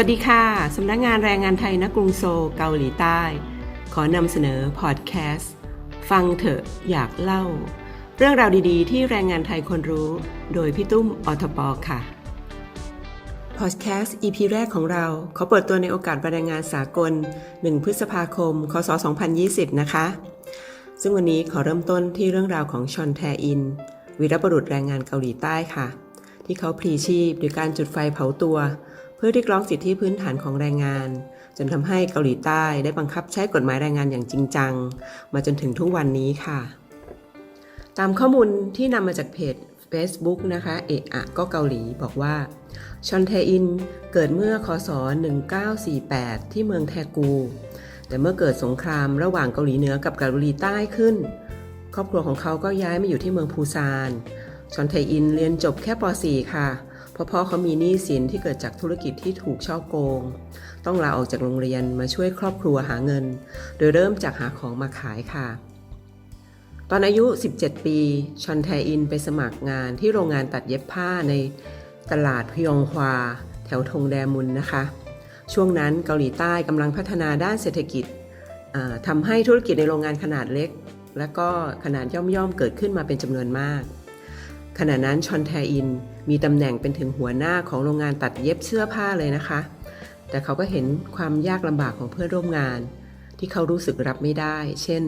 วัสดีค่ะ สำนักงานแรงงานไทยณกรุงโซลเกาหลีใต้ ขอนำเสนอพอดแคสต์ ฟังเถอะอยากเล่า เรื่องราวดีๆ ที่แรงงานไทยคนรู้ โดยพี่ตุ้มอทปอค่ะพอดแคสต์ EP แรกของเราขอเปิดตัวในโอกาสวันแรงงานสากล 1 พฤษภาคม คศ 2020 นะคะ ซึ่งวันนี้ขอเริ่มต้นที่เรื่องราวของชอนแทอิน วีรบุรุษแรงงานเกาหลีใต้ค่ะ ที่เขาพลีชีพโดยการจุดไฟเผาตัว เพื่อเรียกร้องสิทธิพื้นฐานของแรงงาน จนทำให้เกาหลีใต้ได้บังคับใช้กฎหมายแรงงานอย่างจริงจัง มาจนถึงทุกวันนี้ค่ะ ตามข้อมูลที่นำมาจากเพจ Facebook นะคะเอะอะก็เกาหลีบอกว่าชอนแทอินเกิดเมื่อคศ 1948 ที่เมืองแทกู แต่เมื่อเกิดสงครามระหว่างเกาหลีเหนือกับเกาหลีใต้ขึ้น ครอบครัวของเขาก็ย้ายมาอยู่ที่เมืองพูซานชอนไทอินเรียนจบแค่ป .4 ค่ะ ราะพ่อเขามีหนี้สินที่เกิดจากธุรกิจที่ถูกช่อโกง ต้องลาออกจากโรงเรียนมาช่วยครอบครัวหาเงิน โดยเริ่มจากหาของมาขายค่ะ ตอนอายุ 17 ปี ชอนแทอินไปสมัครงานที่โรงงานตัดเย็บผ้าในตลาดพยองฮวา แถวทงแดมุนนะคะ ช่วงนั้นเกาหลีใต้กำลังพัฒนาด้านเศรษฐกิจทำให้ธุรกิจในโรงงานขนาดเล็ก และก็ขนาดย่อมๆเกิดขึ้นมาเป็นจำนวนมาก ขณะนั้นชอนแทอินมีตำแหน่งเป็นถึงหัวหน้าของโรงงานตัดเย็บเสื้อผ้าเลยนะคะ แต่เขาก็เห็นความยากลำบากของเพื่อนร่วมงาน ที่เขารู้สึกรับไม่ได้ เช่น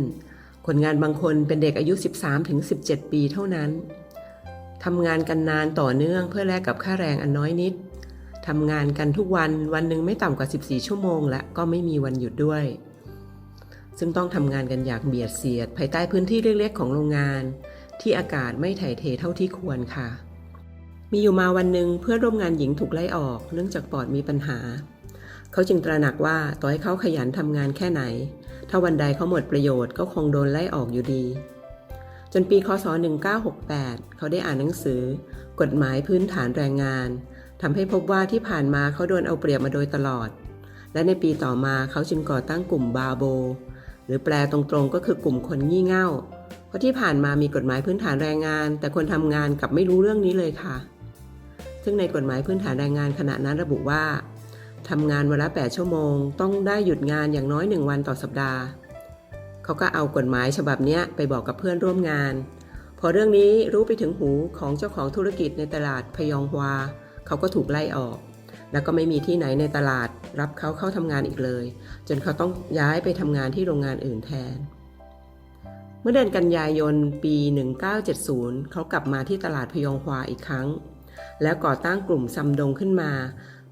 คนงานบางคนเป็นเด็กอายุ 13-17 ปีเท่านั้นทำงานกันนานต่อเนื่องเพื่อแลกกับค่าแรงอันน้อยนิดทำงานกันทุกวันวันหนึ่งไม่ต่ำกว่า 14 ชั่วโมง และก็ไม่มีวันหยุดด้วย ซึ่งต้องทำงานกันอย่างเบียดเสียด ภายใต้พื้นที่เล็กๆของโรงงาน ที่อากาศไม่ถ่ายเทเท่าที่ควรค่ะ มีอยู่มาวันหนึ่งเพื่อนร่วมงานหญิงถูกไล่ออก เนื่องจากปอดมีปัญหา เขาจึงตระหนักว่าต่อให้เขาขยันทำงานแค่ไหน ถ้าวันใดเขาหมดประโยชน์ก็คงโดนไล่ออกอยู่ดี จนปีคศ 1968 เขาได้อ่านหนังสือ กฎหมายพื้นฐานแรงงานทำให้พบว่าที่ผ่านมาเขาโดนเอาเปรียบมาโดยตลอด และในปีต่อมาเขาจึงก่อตั้งกลุ่มบาโบ หรือแปลตรงๆก็คือกลุ่มคนงี่เง่า เพราะที่ผ่านมามีกฎหมายพื้นฐานแรงงาน แต่คนทำงานกลับไม่รู้เรื่องนี้เลยค่ะ ซึ่งในกฎหมายพื้นฐานแรงงานขณะนั้นระบุว่าทำงานวันละ 8 ชั่วโมง ต้องได้หยุดงานอย่างน้อย 1 วันต่อสัปดาห์ เขาก็เอากฎหมายฉบับนี้ไปบอกกับเพื่อนร่วมงาน พอเรื่องนี้รู้ไปถึงหูของเจ้าของธุรกิจในตลาดพยองฮวา เขาก็ถูกไล่ออก แล้วก็ไม่มีที่ไหนในตลาดรับเขาเข้าทำงานอีกเลย จนเขาต้องย้ายไปทำงานที่โรงงานอื่นแทน เมื่อเดือนกันยายนปี 1970 เขากลับมาที่ตลาดพยองฮวาอีกครั้ง แล้วก่อตั้งกลุ่มซัมดงขึ้นมา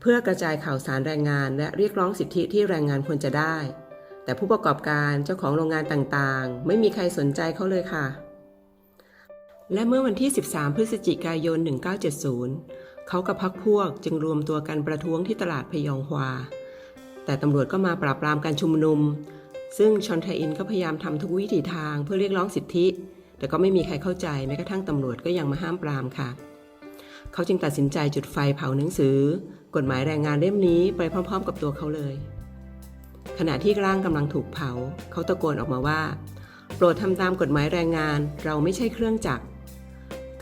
เพื่อกระจายข่าวสารแรงงานและเรียกร้องสิทธิที่แรงงานควรจะได้ แต่ผู้ประกอบการเจ้าของโรงงานต่างๆ ไม่มีใครสนใจเขาเลยค่ะ และเมื่อวันที่ 13 พฤศจิกายน 1970 เขากับพักพวกจึงรวมตัวกันประท้วงที่ตลาดพยองฮวาแต่ตำรวจก็มาปราบปรามการชุมนุม ซึ่งชอนไทอินก็พยายามทำทุกวิถีทางเพื่อเรียกร้องสิทธิ แต่ก็ไม่มีใครเข้าใจแม้กระทั่งตำรวจก็ยังมาห้ามปรามค่ะ เขาจึงตัดสินใจจุดไฟเผาหนังสือ กฎหมายแรงงานเล่มนี้ไปพร้อม ๆ กับตัวเขาเลย ขณะที่ร่างกำลังถูกเผา เขาตะโกนออกมาว่า โปรดทำตามกฎหมายแรงงานเราไม่ใช่เครื่องจักร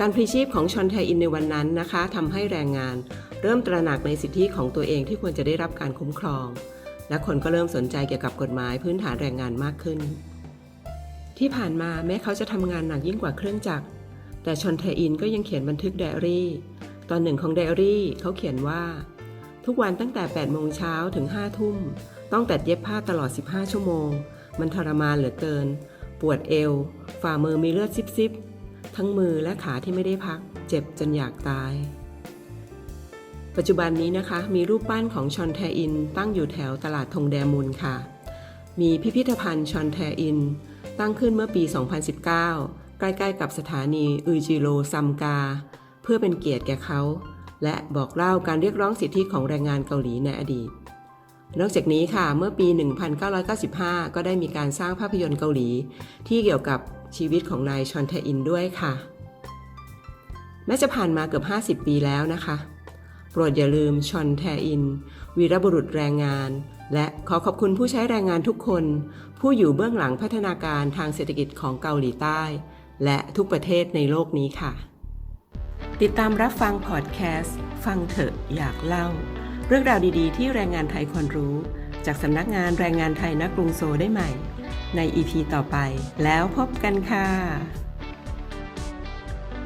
การพลีชีพของชอนไทอินในวันนั้นนะคะทำให้แรงงาน เริ่มตระหนักในสิทธิของตัวเองที่ควรจะได้รับการคุ้มครอง และคนก็เริ่มสนใจเกี่ยวกับกฎหมายพื้นฐานแรงงานมากขึ้น ที่ผ่านมาแม้เขาจะทำงานหนักยิ่งกว่าเครื่องจักร แต่ชอนไทอินก็ยังเขียนบันทึกไดอารี่ ตอนหนึ่งของไดอารี่เขาเขียนว่า ทุกวันตั้งแต่8โมงเช้าถึง5ทุ่ม ต้องตัดเย็บผ้าตลอด 15 ชั่วโมง มันทรมานเหลือเกิน ปวดเอว ฝ่ามือมีเลือดซิบๆทั้งมือและขาที่ไม่ได้พัก เจ็บจนอยากตาย ปัจจุบันนี้นะคะมีรูปปั้นของชอนแทอิน ตั้งอยู่แถวตลาดทงแดมุนค่ะ มีพิพิธภัณฑ์ชอนแทอิน ตั้งขึ้นเมื่อปี 2019 ใกล้ๆกับสถานีอุยจิโรซัมกา เพื่อเป็นเกียรติแก่เขา และบอกเล่าการเรียกร้องสิทธิของแรงงานเกาหลีในอดีต นอกจากนี้ค่ะเมื่อปี 1995 ก็ได้มีการสร้างภาพยนตร์เกาหลี ที่เกี่ยวกับชีวิตของนายชอนแทอินด้วยค่ะแม้จะผ่านมาเกือบ 50 ปีแล้วนะคะ ปรดอย่าลืมชอนแทอิน วีรบุรุษแรงงาน และขอขอบคุณผู้ใช้แรงงานทุกคน ผู้อยู่เบื้องหลังพัฒนาการทางเศรษฐกิจของเกาหลีใต้ และทุกประเทศในโลกนี้ค่ะ ติดตามรับฟังพอดแคสต์ฟังเถอะอยากเล่า เรื่องราวดีๆ ที่แรงงานไทยควรรู้ จากสำนักงานแรงงานไทยณกรุงโซได้ใหม่ ใน EP ต่อไปแล้วพบกันค่ะ